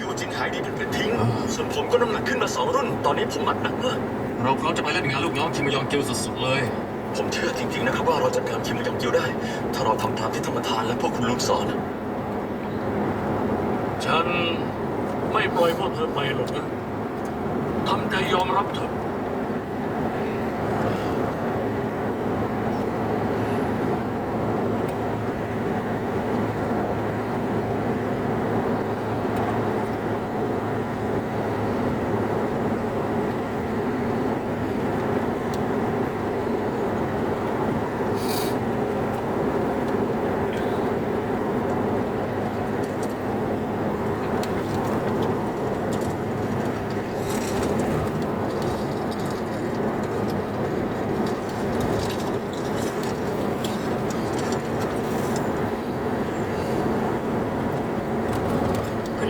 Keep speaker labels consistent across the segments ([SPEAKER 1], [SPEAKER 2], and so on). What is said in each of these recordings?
[SPEAKER 1] อยู่จินหายดีเป็นกระทิ้ง ส่วนผมก็น้ำหนักขึ้นมาสองรุ่น ตอนนี้ผมหมัดหนักมาก
[SPEAKER 2] เราพร้อมจะไปเล่นงานลูกน้องคิมยองกิลสุดๆเลย
[SPEAKER 1] ผมเชื่อจริงๆนะครับว่าเราจัดการทีมยองกิวได้ ถ้าเราทำตามที่ธรรมทานและพวกคุณลุงสอน
[SPEAKER 3] ฉันไม่ปล่อยพวกเธอไปหรอกนะทำใจยอมรับเถอะ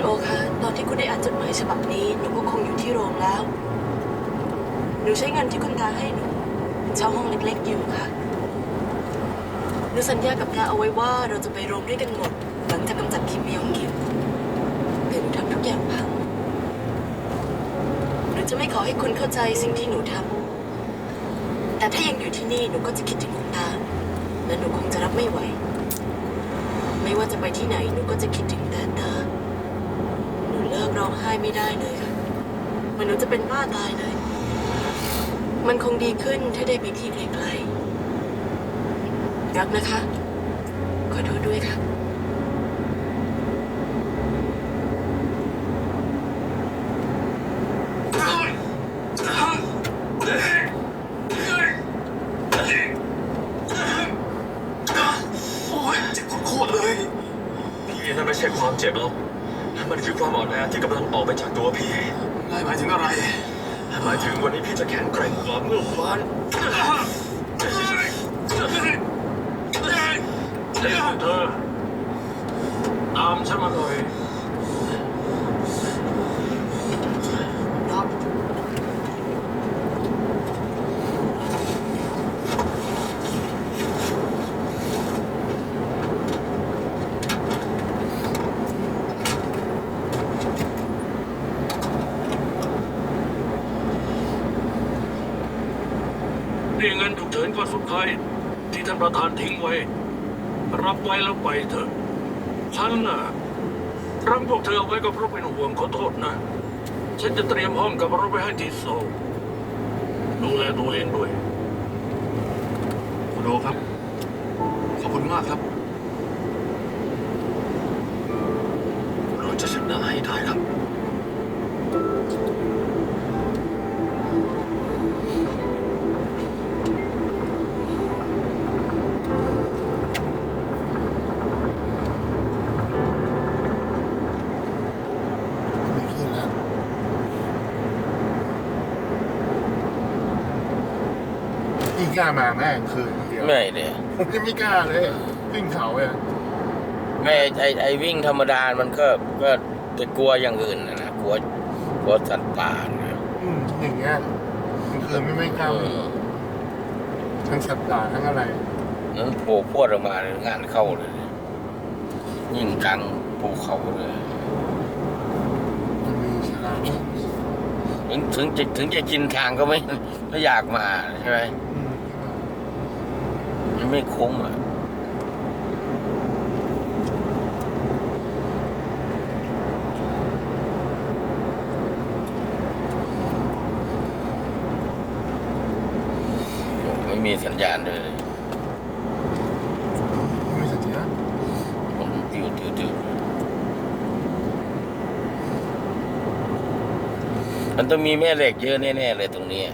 [SPEAKER 4] โอคะตอนที่คุณได้อ่านจดหมายฉบับนี้หนูก็คงอยู่ที่โรงแล้ว หนูใช้เงินที่คุณตาให้หนูเช่าห้องเล็กๆอยู่ค่ะ หนูสัญญากับตาเอาไว้ว่าเราจะไปโรงด้วยกันหมด หลังจากกำจัดคิมยองกิวแต่หนูทำทุกอย่างพังหนูจะไม่ขอให้คุณเข้าใจสิ่งที่หนูทำ แต่ถ้ายังอยู่ที่นี่หนูก็จะคิดถึงคุณตา และหนูคงจะรับไม่ไหว ไม่ว่าจะไปที่ไหนหนูก็จะคิดถึงแต่ตา เลิกร้องไห้ไม่ได้เลยค่ะเหมันนูจะเป็นบ้าตายเลย มันคงดีขึ้นถ้าได้ไปที่ไกลๆรักนะคะ ขอโทษด้วยค่ะ
[SPEAKER 1] โอ้ยเจ็บโคตรเลย พี่นั่นไม่ใช่ความเจ็บหรอก มันคือความอ่อนแอที่กำลังออกไปจากตัวพี่
[SPEAKER 2] นายหมายถึงอะไร
[SPEAKER 1] หมายถึงวันนี้พี่จะแข็งแกร่งกว่าเมื่อวาน
[SPEAKER 3] เด็กพวกเธอตามฉันมาหน่อย
[SPEAKER 4] ครับ
[SPEAKER 3] นี่เงินฉุกเฉินก้อนสุดท้ายที่ท่านประธานทิ้งไว้ รับไว้แล้วไปเถอะ ฉันน่ะรับพวกเธอเอาไว้ก็เพราะเป็นห่วงขอโทษนะ ฉันจะเตรียมห้องกับรถไว้ให้ที่โซลดูแลตัวเองด้วย
[SPEAKER 2] คุณโอครับ ขอบคุณมากครับ
[SPEAKER 1] เราจะชนะให้ได้ครับ
[SPEAKER 5] พี่กล้ามาแม่งคืนเดียว
[SPEAKER 6] ไม่เนี่ย
[SPEAKER 5] ผมยังไม่กล้าเลยขึ้นเขาเลย
[SPEAKER 6] ไม่ไอไอไอวิ่งธรรมดา มันก็ก็จะกลัวอย่างอื่นนะนะกลัวกลัวสัตว์ป่านะ
[SPEAKER 5] อืมอย่างเงี้ยมันคืนไม่ไม่กล้า
[SPEAKER 6] อื
[SPEAKER 5] วิ่ง
[SPEAKER 6] ม
[SPEAKER 5] ทั้งสัตว์ป่าทั้งอะไร
[SPEAKER 6] นั้นโผล่พวดออกมาเลยงานเข้าเลย ยิ่งกลางภูเขาเลย
[SPEAKER 5] มันมีฉลาม
[SPEAKER 6] ถึงถึงจะถึงจะกินทางก็ไม่ไม่อยากมาใช่ไหม
[SPEAKER 5] อื ม
[SPEAKER 6] มันไม่คุ้มอะไม่มีสัญญาณเลย
[SPEAKER 5] ไม่มีสัญญาณ
[SPEAKER 6] ผมติวติวติวมันต้องมีแม่เหล็กเยอะแน่ๆเลยตรงนี้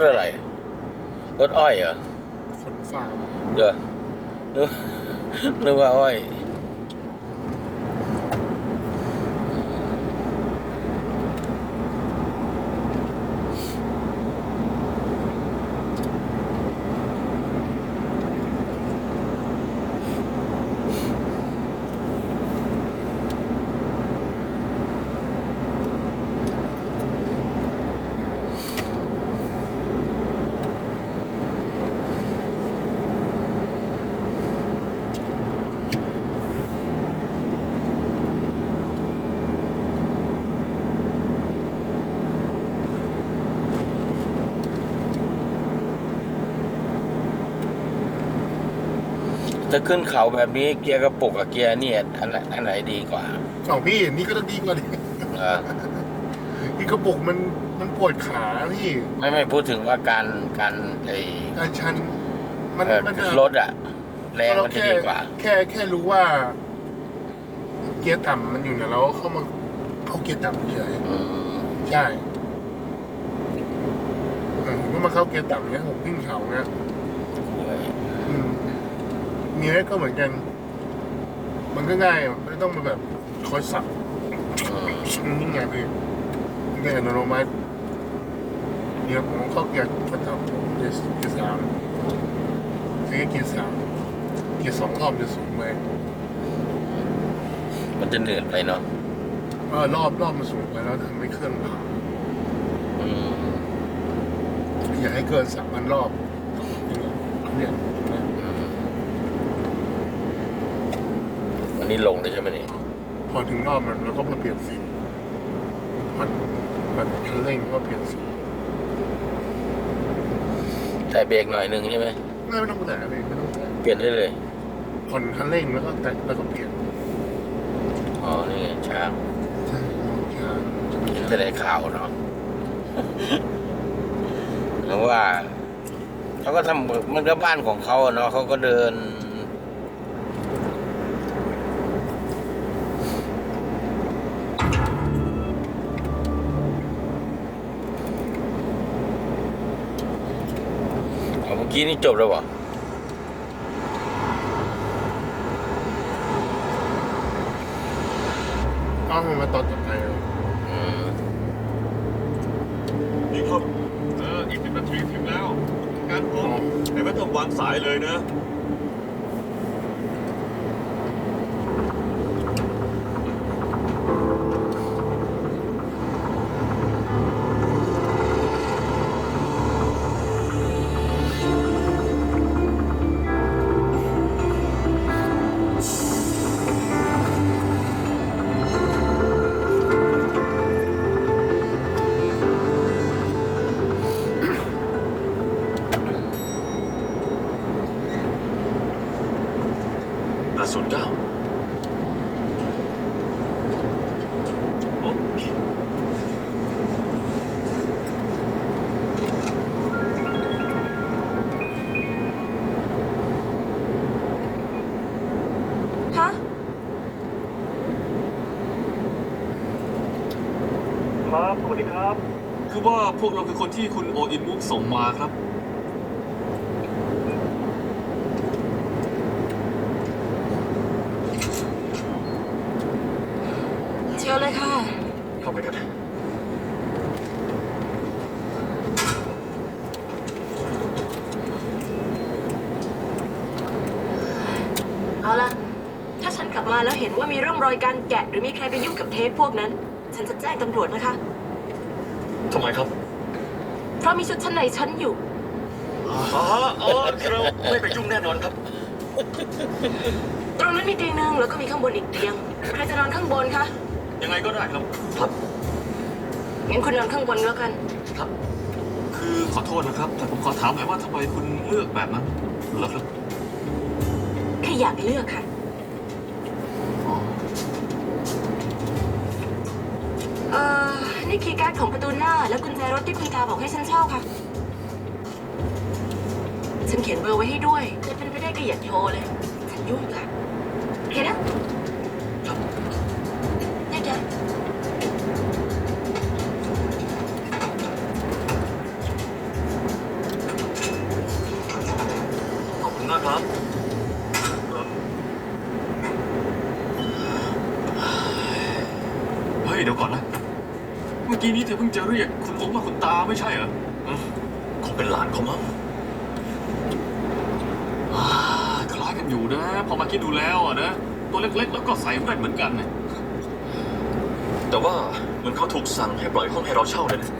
[SPEAKER 5] ถเก็บ
[SPEAKER 6] รถอะไร รถอ้อยเหรอ
[SPEAKER 5] ขนฟาร์ม
[SPEAKER 6] เดี๋ยวนึกนึกว่าอ้อย ถ้าขึ้นเขาแบบนี้เกียร์กระปุกกับเกียร์เนี่ยอันไหนอันไหนดีกว่า
[SPEAKER 5] ของพี่นี่ก็ต้องดีกว่าดิ
[SPEAKER 6] เออ
[SPEAKER 5] นี่กระปุกมันมันปวดขาพี่
[SPEAKER 6] ไม่ไม่พูดถึงว่าการการไอ้
[SPEAKER 5] การชัน มัน
[SPEAKER 6] เอ่อ
[SPEAKER 5] มัน
[SPEAKER 6] รถอะแรงมันจะดีกว่า
[SPEAKER 5] แค่แค่รู้ว่า เกียร์ต่ำมันอยู่เนี่ยเราก็เข้ามาเข้าเกียร์ต่ำเฉย
[SPEAKER 6] อืม
[SPEAKER 5] ใช่เออผมก็มาเข้าเกียร์ต่ำเนี่ยผมวิ่งเขาเนี่ยอืม มีอะไรก็เหมือนกัน มันก็ง่ายอะไม่ต้องมาแบบคอยสับ
[SPEAKER 6] อืม
[SPEAKER 5] นี่ไงพี่นี่ไงอัตโนมัติเนี่ยผมเข้าเกียร์ประจำเกียร์เกียร์สามใช้เกียร์สามเกียร์สองรอบจะสูงไป
[SPEAKER 6] มันจะเหนื่อยไปเนาะ
[SPEAKER 5] เออรอบรอบมันสูงไปแล้วทำให้เครื่องพัง
[SPEAKER 6] อืม
[SPEAKER 5] อยากให้เกินสามพันรอบเนี่ย นะ
[SPEAKER 6] อืมวันนี้ลงเลยใช่ไหมนี่
[SPEAKER 5] พอถึงรอบมันเราก็มาเปลี่ยนสี มันมันคันเร่งก็เปลี่ยนสี
[SPEAKER 6] แต่เบรกหน่อยหนึ่งใช่ไหม
[SPEAKER 5] ไม่ไม่ต้องแตะเลยไม่ต้องแตะ
[SPEAKER 6] เปลี่ยนได้เลย
[SPEAKER 5] ผ่อนคันเร่งแล้วก็แตะแล้วก็เปลี่ยน
[SPEAKER 6] อ๋อนี่ไงช้าง
[SPEAKER 5] ใช่ใช่
[SPEAKER 6] จะได้ข่าวเนาะเพราะว่าเขาก็ทำมันก็บ้านของเขาอะเนาะเขาก็เดิน กี้นี่จบแล้วเหรอ
[SPEAKER 5] ก็มาตอนต่อไปเลย
[SPEAKER 6] อืม
[SPEAKER 1] นี่ครับเอออีกสิบนาทีถึงแล้ว การพร้อมแต่ไม่ต้องวางสายเลยนะ
[SPEAKER 2] ครับสวัสดีครับ คือว่าพวกเราคือคนที่คุณโออินมุกส่งมาครับ
[SPEAKER 4] เชียวเลยค่ะ
[SPEAKER 1] เข้าไปกัน
[SPEAKER 4] เอาล่ะถ้าฉันกลับมาแล้วเห็นว่ามีร่องรอยการแกะ หรือมีใครไปยุ่งกับเทปพวกนั้น ฉันจะแจ้งตำรวจนะคะ
[SPEAKER 1] ทำไมครับ
[SPEAKER 4] เพราะมีชุดชั้นในฉันอยู่
[SPEAKER 1] อ๋ออ๋อเราไม่ไปยุ่งแน่นอนครับ
[SPEAKER 4] ตรงนั้นมีเตียงหนึ่งแล้วก็มีข้างบนอีกเตียง ใครจะนอนข้างบนคะ
[SPEAKER 1] ยังไงก็ได้ครับ ครับ
[SPEAKER 4] งั้นคุณนอนข้างบนแล้วกัน
[SPEAKER 1] ครับ
[SPEAKER 2] คือขอโทษนะครับ แต่ผมขอถามหน่อยว่าทำไมคุณเลือกแบบนั้นเหรอครับ
[SPEAKER 4] แค่อยากเลือกค่ะ
[SPEAKER 2] อ๋อ
[SPEAKER 4] เอ่ นี่คีย์การ์ดของประตูหน้า และกุญแจรถที่คุณตาบอกให้ฉันเช่าค่ะ ฉันเขียนเบอร์ไว้ให้ด้วยจะเป็นไปได้ก็อย่าโทรเลย ฉันยุ่งค่ะโอเคนะ กี้
[SPEAKER 2] นี้เธอเพิ่งจะเรียกคุณองค์ว่าคุณตาไม่ใช่เหรออืม
[SPEAKER 1] คงเป็นหลานเขามั้ง
[SPEAKER 2] อ่าคล้ายกันอยู่นะ พอมาคิดดูแล้วอะนะ ตัวเล็กๆ แล้วก็ใส่แว่นเหมือนกันนะ
[SPEAKER 1] แต่ว่าเหมือนเขาถูกสั่งให้ปล่อยห้องให้เราเช่าเลยนะ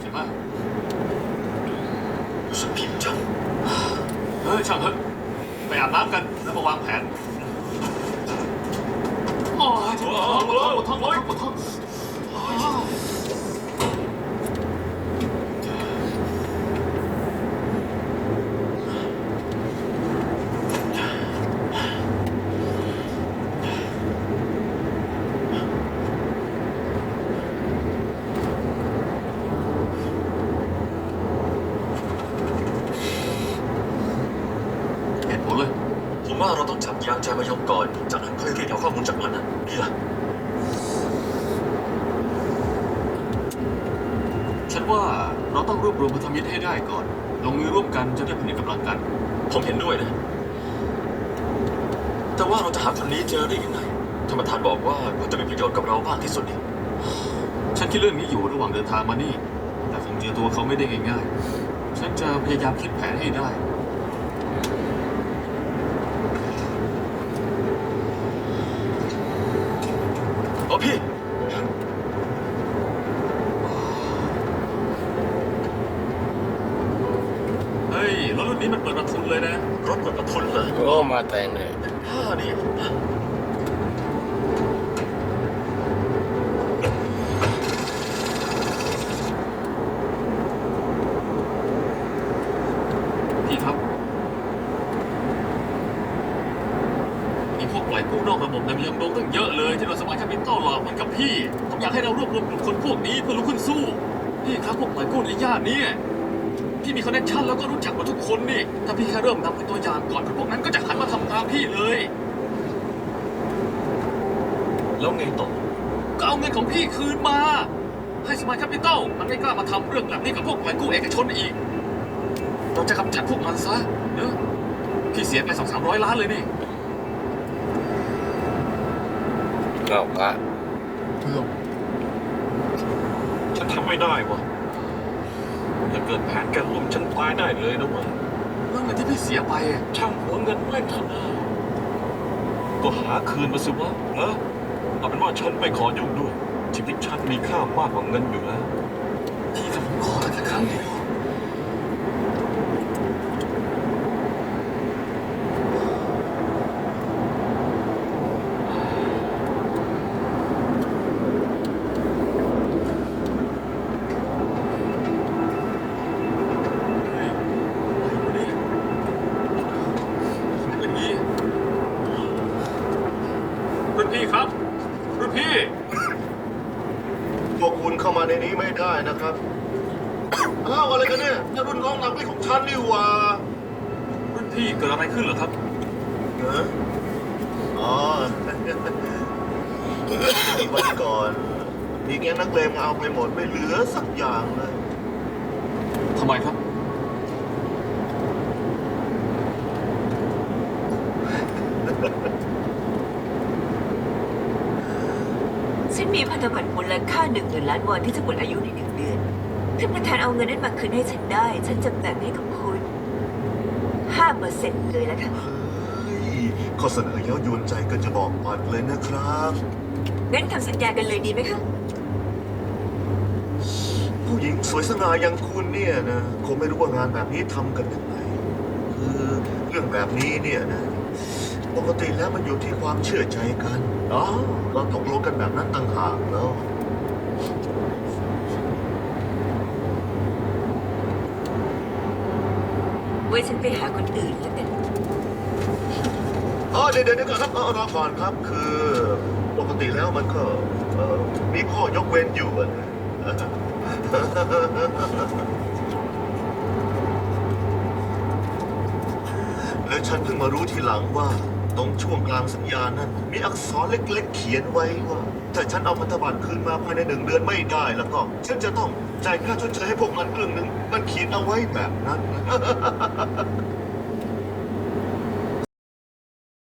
[SPEAKER 2] ใช่ไหม
[SPEAKER 1] รู้สึกผิดจัง
[SPEAKER 2] เฮ้ยช่างเถอะไปอาบน้ำกันแล้วมาวางแผนโอ้ยปวดท้องปวดท้องปวดท้องปวดท้องปวดท้องอ้าว เหตุผลเลย
[SPEAKER 1] ผมว่าเราต้องจับ ยางใจมายองก่อน จากนั้นค่อยเรียกเอาข้อมูลจากมันนะนี่ล่ะ
[SPEAKER 2] ฉันว่าเราต้องรวบรวมพันธมิตรให้ได้ก่อน ลงมือร่วมกันจะได้ผนึกกำลังกัน
[SPEAKER 1] ผมเห็นด้วยนะ แต่ว่าเราจะหาคนนี้เจอได้ยังไงท่านประธานบอกว่าเขาจะมีประโยชน์กับเรามากที่สุดนี่
[SPEAKER 2] ฉันคิดเรื่องนี้อยู่ระหว่างเดินทางมานี่ แต่คงเจอตัวเขาไม่ได้ง่ายๆ ฉันจะพยายามคิดแผนให้ได้
[SPEAKER 1] โอ้พี่
[SPEAKER 2] เฮ้ยรถรุ่นนี้มันเปิดประทุ นเลยนะ
[SPEAKER 1] รถเปิดประทุนเลย
[SPEAKER 6] โอ้มาแต่งเลย
[SPEAKER 1] ผ้านี่
[SPEAKER 2] พี่ครับ มีพวกปล่อยกู้นอกระบบในเมืองโดงตั้งเยอะเลยที่เราสมัยแคปิตอลหลอกมันกับพี่ ผมอยากให้เรารวบรวมกลุ่มคนพวกนี้เพื่อลุกขึ้นสู้ พี่ครับพวกปล่อยกู้ในย่านเนี้ พี่มีคอนเนคชั่นแล้วก็รู้จักหมดทุกคนนี่ ถ้าพี่แค่เริ่มนำเป็นตัวอย่างก่อนพวกนั้นก็จะหันมาทำตามพี่เลย
[SPEAKER 1] แล้วไงต่อ
[SPEAKER 2] ก็เอาเงินของพี่คืนมา ให้สมัยแคปิตอลมันไม่กล้ามาทำเรื่องแบบนี้กับพวกปล่อยกู้เอกชนอีก เราจะกำจัดพวกมันซะเนอะพี่เสียไปสองสามร้อยล้านเลยนี่
[SPEAKER 6] เอาพระ
[SPEAKER 5] เพื่อ
[SPEAKER 3] ฉันทำไม่ได้วะถ้า เกิดแผนการล่มฉันตายได้เลยนะเวะ
[SPEAKER 2] เรื่องเงินที่พี่เสียไปอะ
[SPEAKER 3] ช่างหัวเงินไม่ทันนะก็หาคืนมาสิวะเออเอาเป็นว่าฉันไม่ขอยุ่งด้วยชีวิตฉันมีค่ามากกว่าเงินอยู่แล้ว
[SPEAKER 2] พี่กับผมขอแค่ครั้งเดียว เฮ้ยอะไรวะเนี่ยทำไมเป็นอย่างนี้รุ่นพี่ครับ รุ่นพี่
[SPEAKER 7] พวกคุณเข้ามาในนี้ไม่ได้นะ ครับอ้าวอะไรกันเนี่ยนี่รุ่นน้องหลังพี่ของฉันนี่หว่า
[SPEAKER 2] รุ่นพี่เกิดอะไรขึ้นเหรอครับ
[SPEAKER 7] เอออ๋ออีกวันก่อนมีแก๊งนักเลงมาเอาไปหมดไม่เหลือสักอย่างเลย
[SPEAKER 2] ทำไมครับ
[SPEAKER 8] ฉัน มีพันธบัตรมูลค่าหนึ่งหมื่นล้านวอนที่จะหมดอายุในหนึ่งเดือนถ้าประธานเอาเงินนั้นมาคืนให้ฉันได้ ฉันจะแบ่งให้กับคุณห้าเปอร์เซ็นต์เลยละค่ะ
[SPEAKER 7] เฮ้ยข้อเสนอเย้ายวนใจก็จะบอกปัดเลยนะครับ
[SPEAKER 8] งั้นทำสัญญากันเลยดีไหมคะ
[SPEAKER 7] ผู้หญิงสวยสง่าอย่างคุณเนี่ยนะคงไม่รู้ว่างานแบบนี้ทำกันยังไงคือเรื่องแบบนี้เนี่ยนะ ปกติแล้วมันอยู่ที่ความเชื่อใจกันอ๋อเราตกลงกันแบบนั้นต่างหากแล้ว
[SPEAKER 8] ไว้ฉันไปหาคนอื่นแล้วกัน
[SPEAKER 7] อ๋อเดี๋ยวเดี๋ยวเดี๋ยวก่อนครับเอารอก่อนครับ คือปกติแล้วมันก็เอ่อมีข้อยกเว้นอยู่อะนะแล้วฉันเพิ่งมารู้ทีหลังว่า ตรงช่วงกลางสัญญานั้นมีอักษรเล็ก ๆ เขียนไว้ว่า ถ้าฉันเอาพันธบัตรคืนมาภายในหนึ่งเดือนไม่ได้แล้วก็ ฉันจะต้องจ่ายค่าชดเชยให้พวกมันเรื่องหนึ่งมันเขียนเอาไว้แบบนั้น